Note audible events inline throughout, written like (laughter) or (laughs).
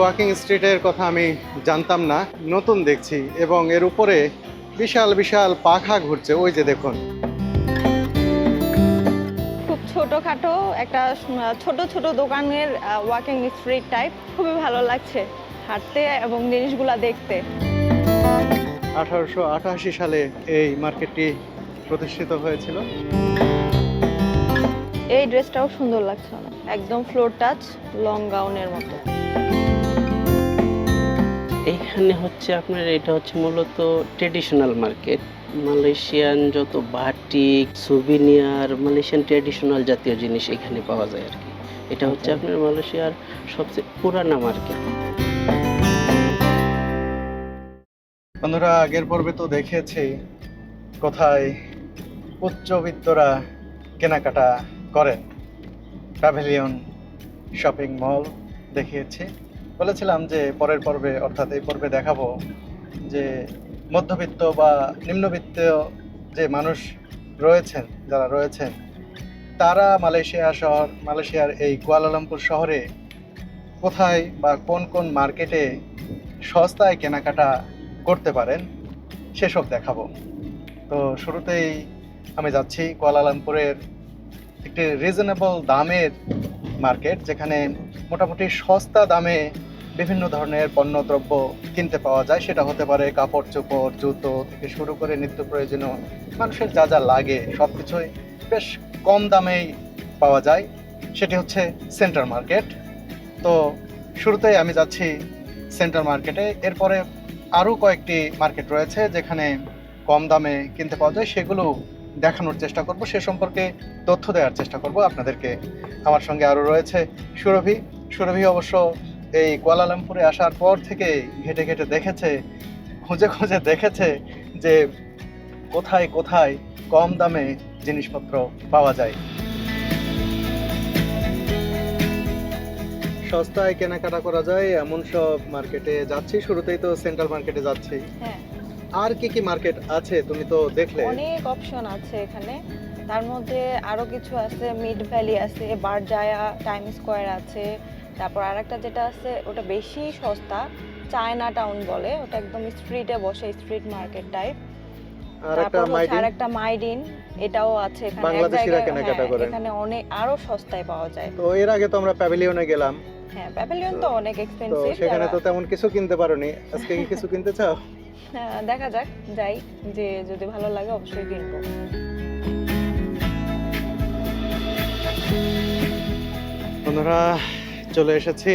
Walking স্ট্রিটের কথা আমি জানতাম না নতুন দেখছি এবং এর উপরে বিশাল বিশাল পাখা ঘুরছে। ওই যে দেখুন। খুব ছোটখাটো একটা ছোট ছোট দোকানের ওয়াকিং স্ট্রিট টাইপ খুবই ভালো লাগছে হাঁটতে এবং জিনিসগুলা দেখতে। আঠারোশো আটাশি সালে এই মার্কেটটি প্রতিষ্ঠিত হয়েছিল। এই ড্রেসটাও সুন্দর লাগছে। একদম ফ্লোর টাচ লং গাউনের মতো। এইখানে হচ্ছে আপনার এটা হচ্ছে মূলত ট্রেডিশনাল মার্কেট মালয়েশিয়ান যত বাটিক সুভিনিয়ার মালয়েশিয়ান ট্রেডিশনাল জাতীয় জিনিস এখানে পাওয়া যায় আর কি। এটা হচ্ছে আপনার মালয়েশিয়ার সবচেয়ে পুরানা মার্কেট বন্ধুরা আগের পর্বে তো দেখেছি কোথায় উচ্চবিত্তরা কেনাকাটা করেন। প্যাভিলিয়ন শপিং মল দেখিয়েছি। বলেছিলাম যে পরের পর্বে, অর্থাৎ এই পর্বে দেখাবো যে মধ্যবিত্ত বা নিম্নবিত্ত যে মানুষ রয়েছেন, যারা রয়েছেন, তারা মালয়েশিয়া শহর, মালয়েশিয়ার এই কুয়ালালামপুর শহরে কোথায় বা কোন কোন মার্কেটে সস্তায় কেনাকাটা করতে পারেন, সেসব দেখাবো। তো শুরুতেই আমি যাচ্ছি কুয়ালালামপুরের একটি রিজনেবল দামের মার্কেট, যেখানে মোটামুটি সস্তা দামে বিভিন্ন ধরনের পণ্যদ্রব্য কিনতে পাওয়া যায়। সেটা হতে পারে কাপড়, চোপড়, জুতো থেকে শুরু করে নিত্য প্রয়োজনীয় মানুষের যা যা লাগে সব কিছুই বেশ কম দামেই পাওয়া যায়। সেটি হচ্ছে সেন্টার মার্কেট। তো শুরুতেই আমি যাচ্ছি সেন্টার মার্কেটে। এরপরে আরও কয়েকটি মার্কেট রয়েছে যেখানে কম দামে কিনতে পাওয়া যায়। সেগুলো দেখানোর চেষ্টা করব। সে সম্পর্কে তথ্য দেওয়ার চেষ্টা করব আপনাদেরকে। আমার সঙ্গে আরও রয়েছে সুরভি। সুরভি অবশ্য এই কুয়ালালামপুরে আসার পর থেকে ঘেটে ঘেটে দেখেছে খুঁজে খুঁজে দেখেছে যে কোথায় কোথায় কম দামে জিনিসপত্র পাওয়া যায়। সস্তায় কেনাকাটা করা যায় এমন সব মার্কেটে যাচ্ছি শুরুতেই তো সেন্ট্রাল মার্কেটে যাচ্ছি। হ্যাঁ। আর কি কি মার্কেট আছে তুমি তো দেখলে? অনেক অপশন আছে এখানে। তার মধ্যে আরও কিছু আছে মিড ভ্যালি আছে বারজায়া টাইম স্কোয়ার আছে তারপর আরেকটা যেটা আছে ওটা বেশি সস্তা চায়না টাউন বলে ওটা একদম স্ট্রিটে বসে স্ট্রিট মার্কেট টাইপ আর একটা আরেকটা মাইডিন এটাও আছে বাংলাদেশিরা কেনাকাটা হ্যাঁ, করেন। এখানে অনেক আরও সস্তায় পাওয়া যায়। তো এর আগে তো আমরা প্যাভিলিয়নে গেলাম। হ্যাঁ প্যাভিলিয়ন তো অনেক তো এক্সপেন্সিভ সেখানে তো তেমন কিছু কিনতে পারোনি। আজকে কি কিছু কিনতে চাও? (laughs) দেখা যাক যাই যে যদি ভালো লাগে অবশ্যই কিনবো। বন্ধুরা চলে এসেছি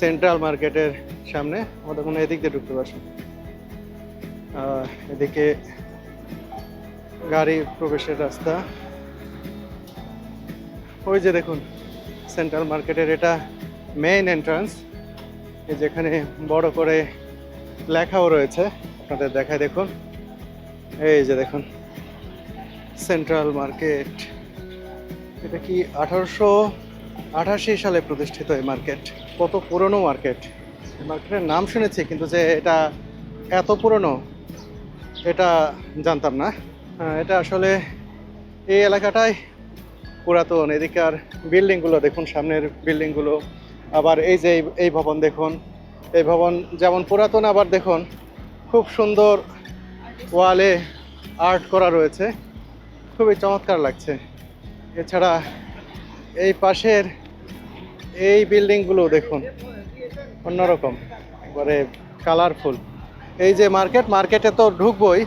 সেন্ট্রাল মার্কেটের সামনে। আমাদের মনে এদিক দিয়ে ঢুকতে পারছি এদিকে গাড়ি প্রবেশের রাস্তা। ওই যে দেখুন, সেন্ট্রাল মার্কেটের এটা মেইন এন্ট্রান্স যেখানে বড় করে লেখাও রয়েছে। আপনাদের দেখায় দেখুন। এই যে দেখুন, সেন্ট্রাল মার্কেট। এটা কি আঠারোশো আঠাশি সালে প্রতিষ্ঠিত এই মার্কেট। কত পুরনো মার্কেট? মার্কেটের নাম শুনেছি কিন্তু যে এটা এত পুরনো এটা জানতাম না। আহ, এটা আসলে এই এলাকাটায় পুরাতন। এদিকার বিল্ডিংগুলো দেখুন সামনের বিল্ডিংগুলো। আবার এই যে এই ভবন দেখুন এই ভবন যেমন পুরাতন আবার দেখুন খুব সুন্দর ওয়ালে আর্ট করা রয়েছে। খুবই চমৎকার লাগছে। এছাড়া এই পাশের এই বিল্ডিংগুলো দেখুন, অন্যরকম এবারে কালারফুল এই যে মার্কেট মার্কেটে তো ঢুকবই।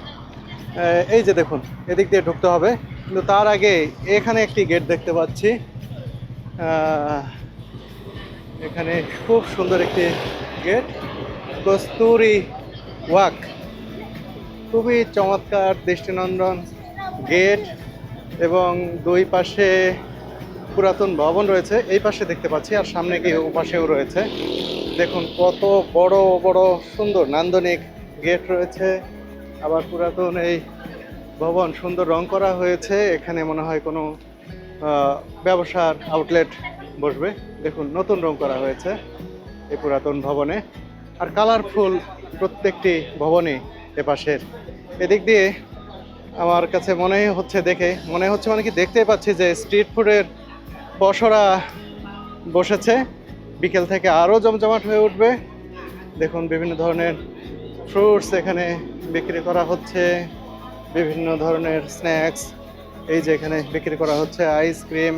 এই যে দেখুন, এদিক দিয়ে ঢুকতে হবে। কিন্তু তার আগে এখানে একটি গেট দেখতে পাচ্ছি। এখানে খুব সুন্দর একটি গেট কস্তুরি ওয়াক। খুবই চমৎকার দৃষ্টিনন্দন গেট এবং দুই পাশে পুরাতন ভবন রয়েছে, এই পাশে দেখতে পাচ্ছি, আর সামনে গিয়ে ও পাশেও রয়েছে। দেখুন কত বড় বড়, সুন্দর নান্দনিক গেট রয়েছে। আবার পুরাতন এই ভবন সুন্দর রং করা হয়েছে, এখানে মনে হয় কোনো ব্যবসার আউটলেট বসবে। দেখুন নতুন রং করা হয়েছে এই পুরাতন ভবনে। আর কালারফুল প্রত্যেকটি ভবনে এপাশের এদিক দিয়ে আমার কাছে মনে হচ্ছে দেখে, মনে হচ্ছে মানে কি দেখতে পাচ্ছি যে স্ট্রিট ফুডের পসরা বসেছে। বিকেল থেকে আরও জমজমাট হয়ে উঠবে। দেখুন, বিভিন্ন ধরনের ফ্রুটস এখানে বিক্রি করা হচ্ছে। বিভিন্ন ধরনের স্ন্যাক্স এই যে এখানে বিক্রি করা হচ্ছে আইসক্রিম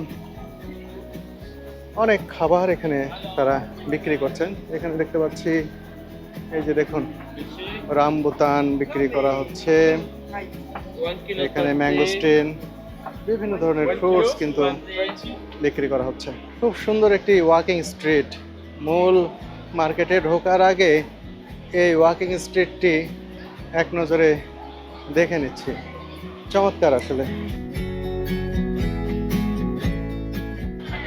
অনেক খাবার এখানে তারা বিক্রি করছেন। এখানে দেখতে পাচ্ছি, এই যে দেখুন, রামবুতান বিক্রি করা হচ্ছে। এখানে ম্যাঙ্গোস্টিন বিভিন্ন ধরনের ফ্রুটস কিন্তু বিক্রি করা হচ্ছে। খুব সুন্দর একটি ওয়াকিং স্ট্রিট মূল মার্কেটে ঢোকার আগে এই ওয়াকিং স্ট্রিটটি এক নজরে দেখে নিচ্ছি। চমৎকার আসলে।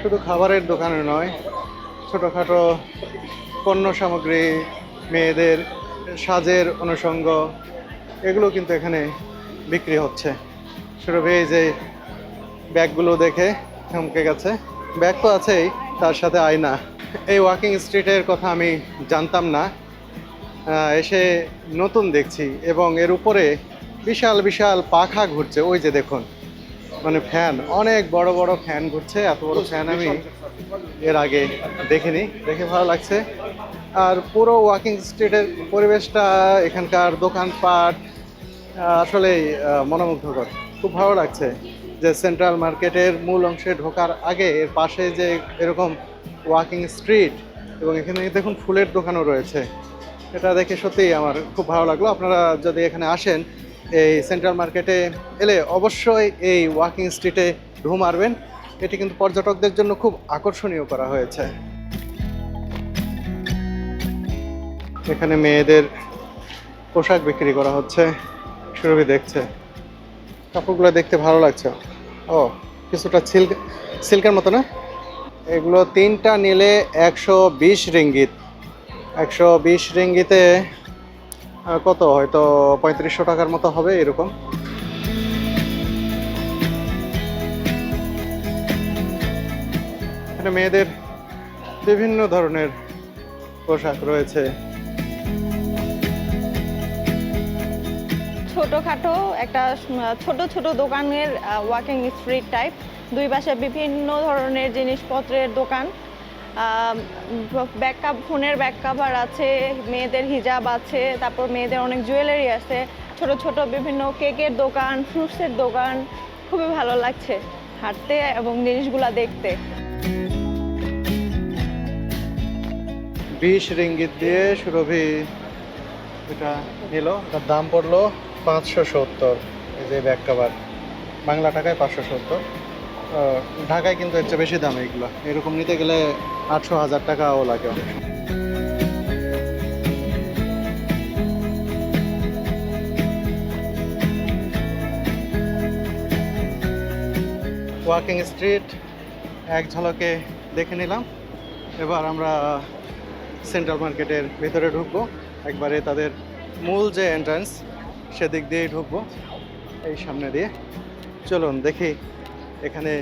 শুধু খাবারের দোকানে নয়, ছোটোখাটো পণ্য সামগ্রী, মেয়েদের সাজের অনুষঙ্গ, এগুলো কিন্তু এখানে বিক্রি হচ্ছে। সুরভি এই যে ব্যাগগুলো দেখে থমকে গেছে। ব্যাগ তো আছেই, তার সাথে আয়না। এই ওয়াকিং স্ট্রিটের কথা আমি জানতাম না। এসে নতুন দেখছি এবং এর উপরে বিশাল বিশাল পাখা ঘুরছে। ওই যে দেখুন মানে ফ্যান অনেক বড় বড় ফ্যান ঘুরছে। এত বড় ফ্যান আমি এর আগে দেখিনি। দেখে ভালো লাগছে। আর পুরো ওয়াকিং স্ট্রিটের পরিবেশটা, এখানকার দোকানপাট আসলেই মনোমুগ্ধকর। খুব ভালো লাগছে যে সেন্ট্রাল মার্কেটের মূল অংশে ঢোকার আগে এর পাশে যে এরকম ওয়াকিং স্ট্রিট এবং এখানে দেখুন ফুলের দোকানও রয়েছে। এটা দেখে সত্যিই আমার খুব ভালো লাগল। আপনারা যদি এখানে আসেন, এই সেন্ট্রাল মার্কেটে এলে অবশ্যই এই ওয়াকিং স্ট্রিটে ঢু মারবেন। এটি কিন্তু পর্যটকদের জন্য খুব আকর্ষণীয় করা হয়েছে। এখানে মেয়েদের পোশাক বিক্রি করা হচ্ছে। সুরভি দেখছে। কাপড়গুলো দেখতে ভালো লাগছে। ও, কিছুটা সিল্ক, সিল্কের মতো না? এগুলো তিনটা নিলে একশো বিশ রিঙ্গিত। একশো বিশ রিঙ্গিতে কত? হয়তো পঁয়ত্রিশশো টাকার মতো হবে এরকম। মেয়েদের বিভিন্ন ধরনের পোশাক রয়েছে। ছোটোখাটো একটা ছোট ছোট দোকানের ওয়াকিং স্ট্রিট টাইপ দুই পাশে বিভিন্ন ধরনের জিনিসপত্রের দোকান। ব্যাক কাপ ফোনের ব্যাক কাভার আছে, মেয়েদের হিজাব আছে, তারপর মেয়েদের অনেক জুয়েলারি আছে। ছোট ছোট বিভিন্ন কেকের দোকান ফ্রুটসের দোকান। খুবই ভালো লাগছে হাঁটতে এবং জিনিসগুলা দেখতে। বিশ রিঙ্গিত দিয়ে সুরভি এটা নিল, তার দাম পড়ল পাঁচশো সত্তর, এই যে ব্যাক কাভার বাংলা টাকায় পাঁচশো সত্তর। ঢাকায় কিন্তু এর বেশি দাম এগুলো। এরকম নিতে গেলে আটশো হাজার টাকাও লাগে অনেক ওয়াকিং স্ট্রিট, এক ঝলকে দেখে নিলাম। এবার আমরা সেন্ট্রাল মার্কেটের ভেতরে ঢুকবো। একবারে তাদের মূল যে এন্ট্রান্স সেদিক দিয়েই ঢুকবো, এই সামনে দিয়ে। চলুন দেখি এখানে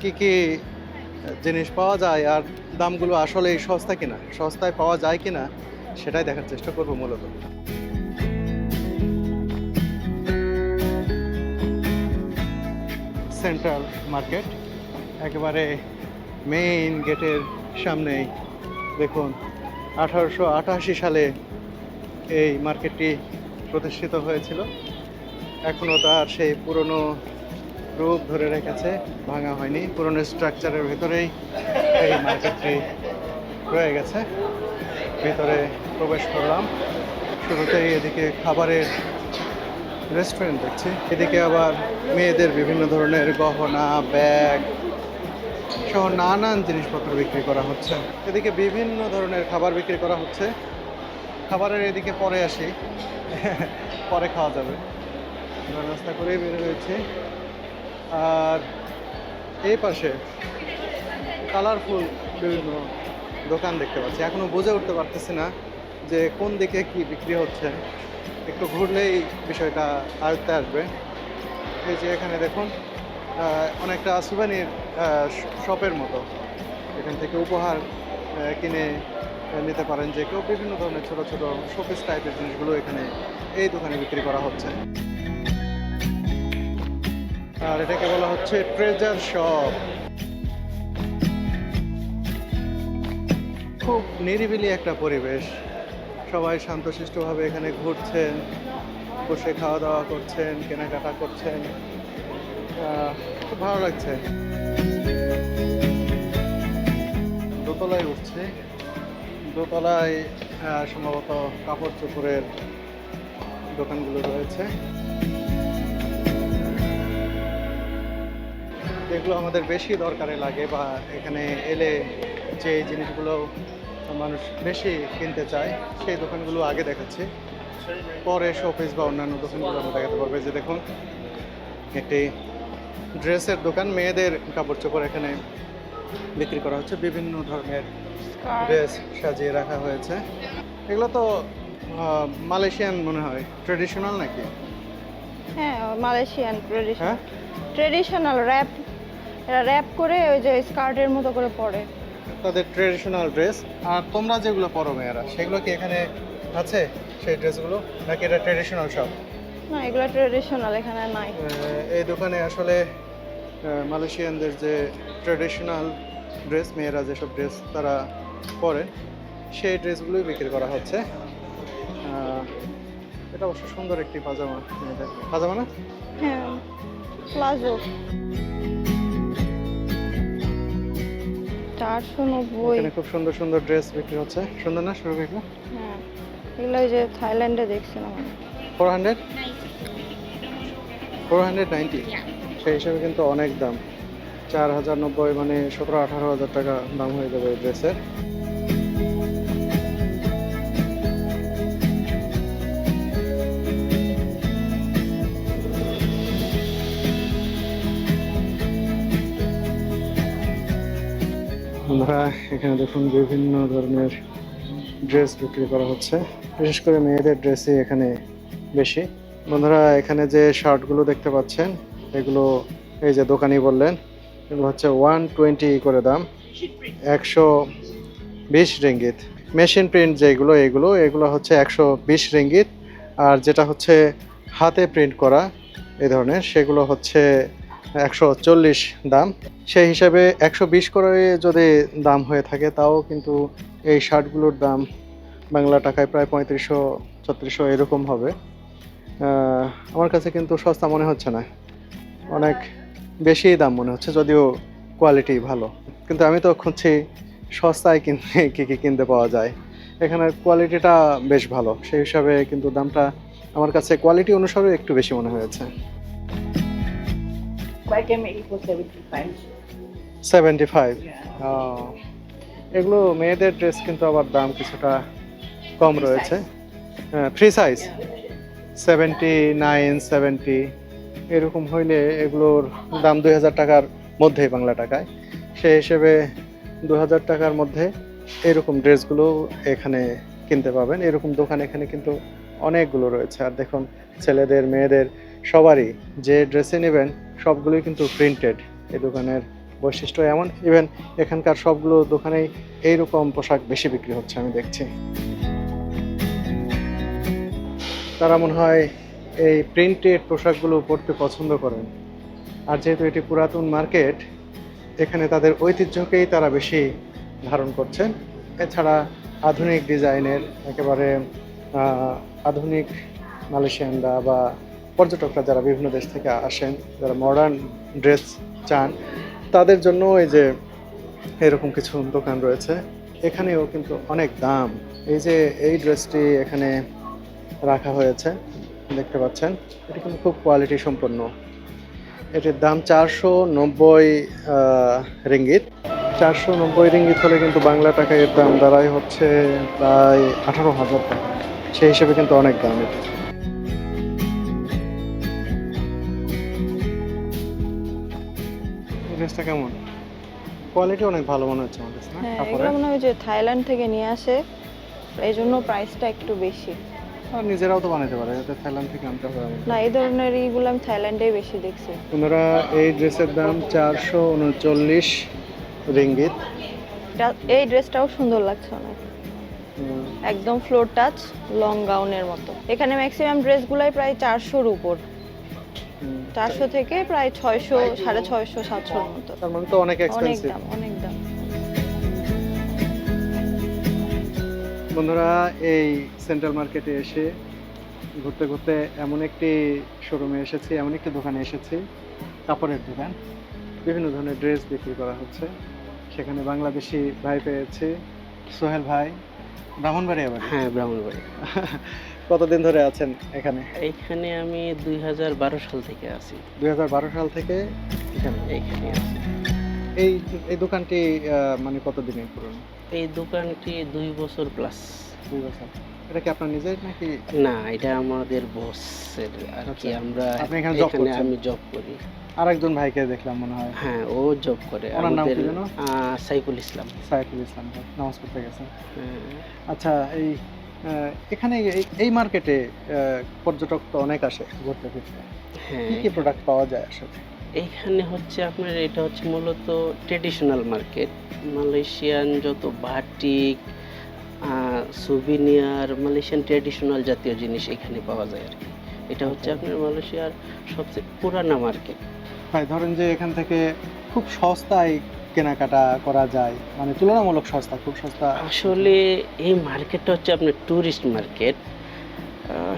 কি কি জিনিস পাওয়া যায় আর দামগুলো আসলেই সস্তা কিনা, সস্তায় পাওয়া যায় কিনা সেটাই দেখার চেষ্টা করব মূলত। সেন্ট্রাল মার্কেট, একেবারে মেইন গেটের সামনেই। দেখুন, আঠারোশো আটাশি সালে এই মার্কেটটি প্রতিষ্ঠিত হয়েছিল। এখনও তার সেই পুরনো রূপ ধরে রেখেছে, ভাঙা হয়নি। পুরনো স্ট্রাকচারের ভেতরেই এই মার্কেটটি রয়ে গেছে। ভেতরে প্রবেশ করলাম। শুরুতেই এদিকে খাবারের রেস্টুরেন্ট দেখছি। এদিকে আবার মেয়েদের বিভিন্ন ধরনের গহনা, ব্যাগ সহ নানান জিনিসপত্র বিক্রি করা হচ্ছে। এদিকে বিভিন্ন ধরনের খাবার বিক্রি করা হচ্ছে। খাবারের এদিকে পরে আসি। পরে খাওয়া যাবে। নাস্তা করেই বের হয়েছি। আর এই পাশে কালারফুল বিভিন্ন দোকান দেখতে পাচ্ছি। এখনও বুঝে উঠতে পারতেছি না যে কোন দিকে কি বিক্রি হচ্ছে। একটু ঘুরলেই বিষয়টা আয়ত্তে আসবে। এই যে এখানে দেখুন অনেকটা সুভেনির শপের মতো। এখান থেকে উপহার কিনে নিতে পারেন যে কেউ বিভিন্ন ধরনের ছোট ছোট শোপিস টাইপের জিনিসগুলো এখানে এই দোকানে বিক্রি করা হচ্ছে। আর এটাকে বলা হচ্ছে ট্রেজার শপ খুব নিরিবিলি একটা পরিবেশ। সবাই শান্তশিষ্টভাবে এখানে ঘুরছেন, বসে খাওয়া দাওয়া করছেন, কেনাকাটা করছেন। খুব ভালো লাগছে। দোতলায় উঠছে। দোতলায় সম্ভবত কাপড় চোপড়ের দোকানগুলো রয়েছে। যেগুলো আমাদের বেশি দরকারে লাগে বা এখানে এলে যে জিনিসগুলো মানুষ বেশি কিনতে চায়, সেই দোকানগুলো আগে দেখাচ্ছি। পরে শোপিস বা অন্যান্য দোকানগুলো আমরা দেখাতে পারবে। যে দেখুন, একটি ড্রেসের দোকান, মেয়েদের কাপড় চোপড় এখানে বিক্রি করা হচ্ছে বিভিন্ন ধরনের ড্রেস সাজিয়ে রাখা হয়েছে। এগুলো তো মালয়েশিয়ান মনে হয় ট্রেডিশনাল নাকি? হ্যাঁ মালয়েশিয়ান ট্রেডিশন হ্যাঁ? ট্রেডিশনাল র্যাপ এরা র্যাপ করে ওই যে স্কার্টের মতো করে পরে। তাদের ট্রেডিশনাল ড্রেস আর তোমরা যেগুলো পরো মেয়েরা সেগুলো কি এখানে আছে সেই ড্রেসগুলো? নাকি এটা ট্রেডিশনাল সব না এগুলো ট্রেডিশনাল এখানে নাই। এই দোকানে আসলে মালয়েশিয়ানদের যে ট্রেডিশনাল ড্রেস মেয়েরা যেসব ড্রেস তারা পরে সেই ড্রেসগুলোই বিক্রি করা হচ্ছে। এটা অবশ্য সুন্দর একটি পাজামা মেয়েদের। পাজামা না? হ্যাঁ প্লাজো। চারশো নব্বই। এখানে খুব সুন্দর সুন্দর ড্রেস বিক্রি হচ্ছে। সুন্দর না শুরু এগুলো? হ্যাঁ এগুলো যে থাইল্যান্ডে দেখছিলাম four hundred four hundred ninety সেই হিসাবে কিন্তু অনেক দাম। চার হাজার নব্বই মানে সতেরো, আঠারো হাজার টাকা দাম হয়ে যাবে এই ড্রেসের। আমরা এখানে দেখুন বিভিন্ন ধরনের ড্রেস বিক্রি করা হচ্ছে। বিশেষ করে মেয়েদের ড্রেসই এখানে বেশি। বন্ধুরা, এখানে যে শার্টগুলো দেখতে পাচ্ছেন এগুলো এই যে দোকানি বললেন, এগুলো হচ্ছে ওয়ান টোয়েন্টি করে দাম, একশো বিশ রিঙ্গিত। মেশিন প্রিন্ট যেগুলো, এগুলো এগুলো হচ্ছে একশো বিশ রিঙ্গিত। আর যেটা হচ্ছে হাতে প্রিন্ট করা, এ ধরনের, সেগুলো হচ্ছে একশো চল্লিশ দাম। সেই হিসাবে একশো বিশ করে যদি দাম হয়ে থাকে, তাও কিন্তু এই শার্টগুলোর দাম বাংলা টাকায় প্রায় পঁয়ত্রিশশো, ছত্রিশশো এরকম হবে। আমার কাছে কিন্তু সস্তা মনে হচ্ছে না। অনেক বেশি দাম মনে হচ্ছে যদিও কোয়ালিটি ভালো। কিন্তু আমি তো খুঁজছি সস্তায় কিনতে কী কী কিনতে পাওয়া যায়। এখানের কোয়ালিটিটা বেশ ভালো সেই হিসাবে কিন্তু দামটা আমার কাছে কোয়ালিটি অনুসারে একটু বেশি মনে হয়েছে। I can make it for 75. Seventy five এগুলো মেয়েদের ড্রেস কিন্তু আবার দাম কিছুটা কম রয়েছে। হ্যাঁ free size seventy nine seventy এরকম হইলে এগুলোর দাম দুই হাজার টাকার মধ্যেই বাংলা টাকায়। সেই হিসেবে দু হাজার টাকার মধ্যে এরকম ড্রেসগুলো এখানে কিনতে পাবেন। এরকম দোকান এখানে কিন্তু অনেকগুলো রয়েছে। আর দেখুন, ছেলেদের, মেয়েদের সবারই যে ড্রেসে নেবেন, সবগুলোই কিন্তু প্রিন্টেড এই দোকানের বৈশিষ্ট্য এমন। ইভেন এখানকার সবগুলো দোকানেই এইরকম পোশাক বেশি বিক্রি হচ্ছে, আমি দেখছি। তারা মনে হয় এই প্রিন্টেড পোশাকগুলো পরতে পছন্দ করেন। আর যেহেতু এটি পুরাতন মার্কেট, এখানে তাদের ঐতিহ্যকেই তারা বেশি ধারণ করছেন। এছাড়া আধুনিক ডিজাইনের একেবারে আধুনিক মালয়েশিয়ানরা বা পর্যটকরা যারা বিভিন্ন দেশ থেকে আসেন, যারা মডার্ন ড্রেস চান, তাদের জন্য এই যে এরকম কিছু দোকান রয়েছে, এখানেও কিন্তু অনেক দাম। এই যে এই ড্রেসটি এখানে রাখা হয়েছে। দেখতে পাচ্ছেন এটি কিন্তু খুব কোয়ালিটি সম্পন্ন। এটির দাম চারশো নব্বই রিঙ্গিত। চারশো নব্বই রিঙ্গিত হলে কিন্তু বাংলা টাকায় এর দাম দাঁড়ায় হচ্ছে প্রায় আঠারো হাজার টাকা। সেই হিসেবে কিন্তু অনেক দাম এটা। ড্রেসটা কেমন? কোয়ালিটি অনেক ভালো মনে হচ্ছে আমার কাছে না? হ্যাঁ কাপড়ের? মনে হয় যে থাইল্যান্ড থেকে নিয়ে আসে এই জন্য প্রাইসটা একটু বেশি। আর নিজেরাও তো বানাতে পারে যাতে থাইল্যান্ড থেকে আনতে হবে না এই ধরনের এইগুলো আমি থাইল্যান্ডেই বেশি দেখছি। ওনারা এই ড্রেসের দাম চারশো উনচল্লিশ রিঙ্গিত। এই ড্রেসটাও সুন্দর লাগছে অনেক। একদম ফ্লোর টাচ লং গাউনের মতো। এখানে ম্যাক্সিমাম ড্রেসগুলাই প্রায় চারশোর উপর। চারশো থেকে প্রায় ছয়শো সাড়ে ছয়শো সাতশোর মতো। তার মানে তো অনেক অনেক দাম অনেক দাম। বন্ধুরা এই সেন্ট্রাল মার্কেটে এসে ঘুরতে ঘুরতে এমন একটি শোরুমে এসেছি এমন একটি দোকানে এসেছি কাপড়ের দোকান। বিভিন্ন ধরনের ড্রেস বিক্রি করা হচ্ছে। সেখানে বাংলাদেশি ভাই পেয়েছি সোহেল ভাই ব্রাহ্মণবাড়ি বাড়ি। হ্যাঁ ব্রাহ্মণবাড়ি (laughs) কতদিন ধরে আছেন এখানে? এইখানে আমি দুই হাজার বারো সাল থেকে আছি। দুই হাজার বারো সাল থেকে এখানে? এইখানে আছি। এই এই দোকানটি মানে কতদিনের পুরনো? এই দোকানটি দুই বছর প্লাস দুই বছর। এটা কি আপনার নিজের নাকি? না এটা আমাদের বসের আর কি আচ্ছা। আমরা আপনি এখানে job করছেন? আমি জব করি। আরেকজন ভাইকে দেখলাম মনে হয়। হ্যাঁ ও জব করে। ওনার নাম কি সাইফুল ইসলাম। সাইফুল ইসলাম নামাজ পড়তে গেছেন আচ্ছা এই এখানে এই- এই মার্কেটে পর্যটক তো অনেক আসে ঘুরতে ফিরতে হ্যাঁ কি কি প্রোডাক্ট পাওয়া যায় আসলে? এইখানে হচ্ছে আপনার এটা হচ্ছে মূলত ট্রেডিশনাল মার্কেট মালয়েশিয়ান যত বাটিক সুভিনিয়ার মালয়েশিয়ান ট্রেডিশনাল জাতীয় জিনিস এখানে পাওয়া যায় আর কি। এটা হচ্ছে। আপনার মালয়েশিয়ার সবচেয়ে পুরানা মার্কেট ভাই ধরেন যে এখান থেকে খুব সস্তায় কেনাকাটা করা যায় মানে তুলনামূলক সস্তা খুব সস্তা। আসলে এই মার্কেটটা হচ্ছে আপনার ট্যুরিস্ট মার্কেট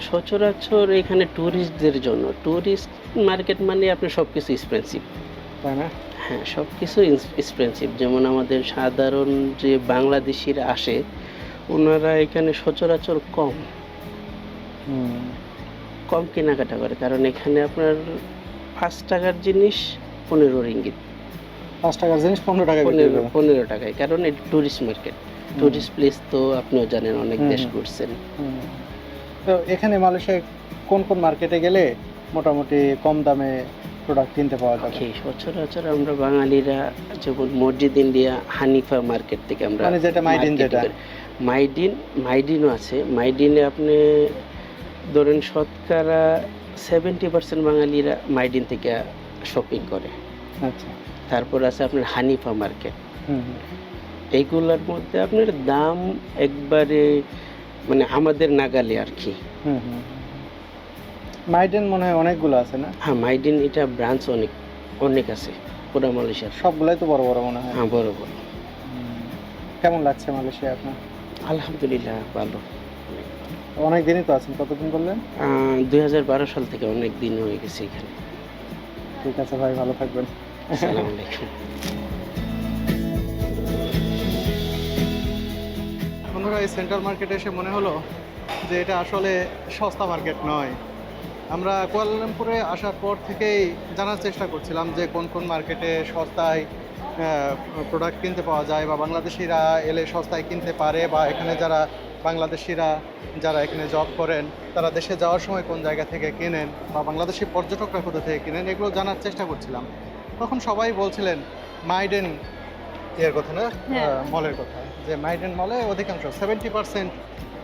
সচরাচর এখানে ট্যুরিস্টদের জন্য ট্যুরিস্ট মার্কেট মানে আপনি সব কিছু এক্সপেন্সিভ তাই না? হ্যাঁ সব কিছু এক্সপেন্সিভ যেমন আমাদের সাধারণ যে বাংলাদেশিরা আসে ওনারা এখানে সচরাচর কম। কম কেনাকাটা করে কারণ এখানে আপনার পাঁচ টাকার জিনিস পনেরো রিঙ্গিত। পাঁচ টাকার জিনিস পনেরো টাকা পনেরো পনেরো টাকায় কারণ এটা ট্যুরিস্ট মার্কেট ট্যুরিস্ট প্লেস তো আপনিও জানেন অনেক দেশ ঘুরছেন। তো এখানে মালয়েশিয়ায় কোন কোন মার্কেটে গেলে মোটামুটি কম দামে প্রোডাক্ট কিনতে পাওয়া যাবে? সচরাচর আমরা বাঙালিরা যেমন মসজিদ ইন্ডিয়া হানিফা মার্কেট থেকে আমরা মানে যেটা মাইডিন যেটা। মাইডিন মাইডিনও আছে। মাইডিনে আপনি ধরেন শতকরা সেভেন্টি পার্সেন্ট বাঙালিরা মাইডিন থেকে শপিং করে। আচ্ছা। তারপর আছে আপনার হানিফা মার্কেট। এইগুলোর মধ্যে আপনার দাম একবারে মানে আমাদের নাগালে আর কি। হুম হুম মাইডেন মনে হয় অনেকগুলো আছে না? হ্যাঁ মাইডিন এটা ব্রাঞ্চ অনেক অনেক আছে পুরা মালয়েশিয়ার। সবগুলাই তো বড় বড় মনে হয়। হ্যাঁ বড় বড়। কেমন লাগছে মালয়েশিয়া আপনার? আলহামদুলিল্লাহ ভালো। অনেক দিনই তো আছেন কতদিন বললেন দুই হাজার বারো সাল থেকে অনেক দিন হয়ে গেছে এখানে। ঠিক আছে ভাই ভালো থাকবেন। আসসালামু আলাইকুম। বন্ধুরা এই সেন্ট্রাল মার্কেটে এসে মনে হলো যে এটা আসলে সস্তা মার্কেট নয়। আমরা কুয়ালালামপুরে আসার পর থেকেই জানার চেষ্টা করছিলাম যে কোন কোন মার্কেটে সস্তায় প্রোডাক্ট কিনতে পাওয়া যায় বা বাংলাদেশিরা এলে সস্তায় কিনতে পারে বা এখানে যারা বাংলাদেশিরা, যারা এখানে জব করেন, তারা দেশে যাওয়ার সময় কোন জায়গা থেকে কেনেন বা বাংলাদেশি পর্যটকরা কোথা থেকে কেনেন, এগুলো জানার চেষ্টা করছিলাম। তখন সবাই বলছিলেন মাইডেন ইয়ের কথা না? হ্যাঁ। মলের কথা। যে মাইডেন মলে অধিকাংশ সেভেন্টি পার্সেন্ট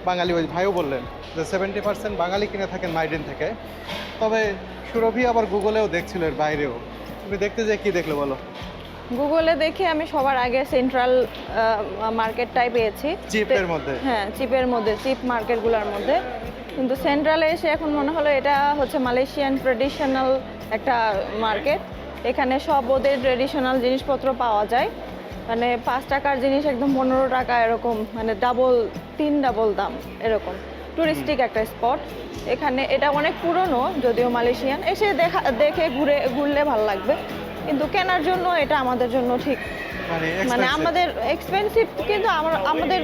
বাঙালি ওই ভাইও বললেন যে সেভেন্টি পার্সেন্ট বাঙালি কিনে থাকেন মাইডেন থেকে। তবে সুরভি আবার গুগলেও দেখছিল এর বাইরেও। তুমি দেখতে যে কি দেখলে বলো? গুগলে দেখে আমি সবার আগে সেন্ট্রাল মার্কেটটাই পেয়েছি। চিপের মধ্যে। হ্যাঁ চিপের মধ্যে চিপ মার্কেটগুলোর মধ্যে। কিন্তু সেন্ট্রালে এসে এখন মনে হলো এটা হচ্ছে মালয়েশিয়ান ট্রেডিশনাল একটা মার্কেট এখানে সব ওদের ট্রেডিশনাল জিনিসপত্র পাওয়া যায়। মানে পাঁচ টাকার জিনিস একদম পনেরো টাকা এরকম মানে ডাবল তিন ডাবল দাম এরকম। টুরিস্টিক একটা স্পট এখানে এটা অনেক পুরনো যদিও মালয়েশিয়ান। এসে দেখা দেখে ঘুরে ঘুরলে ভালো লাগবে। কিন্তু কেনার জন্য এটা আমাদের জন্য ঠিক। মানে মানে আমাদের এক্সপেন্সিভ কিন্তু আমার আমাদের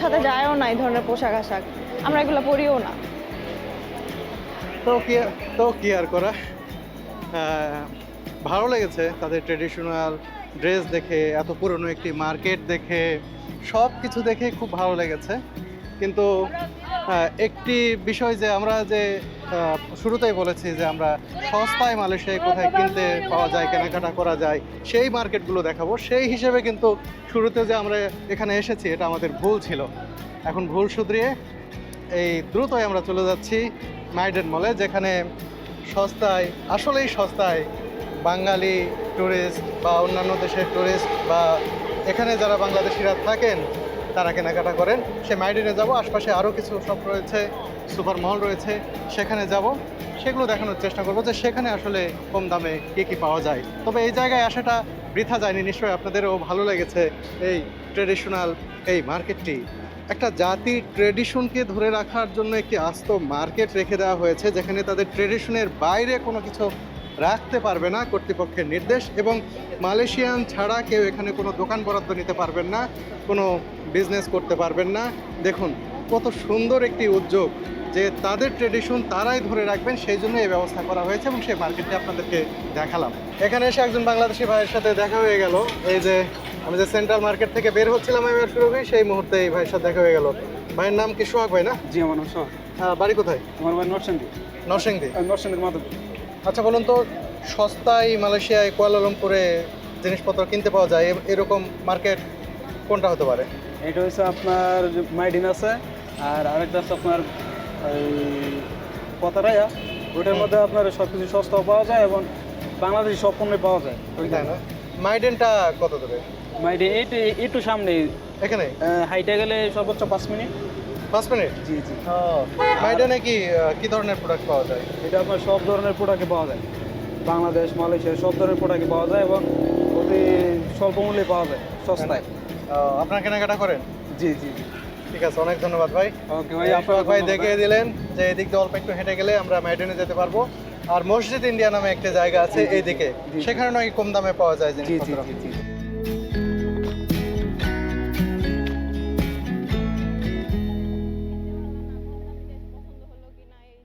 সাথে যায়ও না এই ধরনের পোশাক আশাক। আমরা এগুলো পরিও না। তো কি তো কি আর করা? ভালো লেগেছে তাদের ট্রেডিশনাল ড্রেস দেখে, এত পুরনো একটি মার্কেট দেখে, সব কিছু দেখে খুব ভালো লেগেছে। কিন্তু একটি বিষয় যে আমরা যে শুরুতেই বলেছি যে আমরা সস্তায় মালয়েশিয়ায় কোথায় কিনতে পাওয়া যায়, কেনাকাটা করা যায়, সেই মার্কেটগুলো দেখাবো। সেই হিসেবে কিন্তু শুরুতে যে আমরা এখানে এসেছি, এটা আমাদের ভুল ছিল। এখন ভুল শুধরিয়ে, এই দ্রুতই আমরা চলে যাচ্ছি মাইডেন মলে, যেখানে সস্তায়, আসলেই সস্তায় বাঙালি ট্যুরিস্ট বা অন্যান্য দেশের ট্যুরিস্ট বা এখানে যারা বাংলাদেশিরা থাকেন, তারা কেনাকাটা করেন। সে মাইডিনে যাব, আশপাশে আরও কিছু শপ রয়েছে, সুপার মল রয়েছে, সেখানে যাব। সেগুলো দেখানোর চেষ্টা করব যে সেখানে আসলে কম দামে কী কী পাওয়া যায়। তবে এই জায়গায় আসাটা বৃথা যায়নি, নিশ্চয়ই আপনাদেরও ভালো লেগেছে এই ট্রেডিশনাল এই মার্কেটটি একটা জাতির ট্রেডিশনকে ধরে রাখার জন্য একটি আস্ত মার্কেট রেখে দেওয়া হয়েছে, যেখানে তাদের ট্রেডিশনের বাইরে কোনো কিছু রাখতে পারবে না কর্তৃপক্ষের নির্দেশ এবং মালয়েশিয়ান ছাড়া কেউ এখানে কোনো দোকান বরাদ্দ নিতে পারবেন না কোনো বিজনেস করতে পারবেন না। দেখুন কত সুন্দর একটি উদ্যোগ যে তাদের ট্রেডিশন তারাই ধরে রাখবেন সেই জন্য এই ব্যবস্থা করা হয়েছে এবং সেই মার্কেটটি আপনাদেরকে দেখালাম। এখানে এসে একজন বাংলাদেশি ভাইয়ের সাথে দেখা হয়ে গেল। এই যে আমি যে সেন্ট্রাল মার্কেট থেকে বের হচ্ছিলাম এবার শুরু হয়ে সেই মুহূর্তে এই ভাইয়ের সাথে দেখা হয়ে গেল। ভাইয়ের নাম কি সোহাগ ভাই না? জি আমার নাম সোহাগ। বাড়ি কোথায়? আমার বাড়ি নরসিংদী। নরসিংদী। নরসিংদীর মাধবী আচ্ছা বলুন তো সস্তায় মালয়েশিয়ায় কুয়ালালামপুরে জিনিসপত্র কিনতে পাওয়া যায় এরকম মার্কেট কোনটা হতে পারে? এটা হচ্ছে আপনার মাইডিন আছে আর আরেকটা আছে আপনার পতারায়া। ওইটার মধ্যে আপনার সব কিছু সস্তাও পাওয়া যায় এবং বাংলাদেশি সব পণ্যই পাওয়া যায়। তাই না মাইডেনটা কত দূরে? মাইডিন একটু সামনে এখানে? হাইটে গেলে সর্বোচ্চ পাঁচ মিনিট। পাঁচ মিনিট? জি জি। মাইডেনে কি আহ, কি ধরনের প্রোডাক্ট পাওয়া যায়? এটা আপনার সব ধরনের প্রোডাক্টই পাওয়া যায়। বাংলাদেশ মালয়েশিয়া সব ধরনের প্রোডাক্টই পাওয়া যায় এবং অতি স্বল্প মূল্যে পাওয়া যায় সস্তায়। আপনার কেনাকাটা করেন? জি জি জি। ঠিক আছে অনেক ধন্যবাদ ভাই। ওকে ভাই আপনার ভাই দেখিয়ে দিলেন যে এদিক দিয়ে অল্প একটু হেঁটে গেলে আমরা মাইডেনে যেতে পারব। আর মসজিদ ইন্ডিয়া নামে একটা জায়গা আছে এইদিকে সেখানে নয় কম দামে পাওয়া যায় জিনিসপত্র।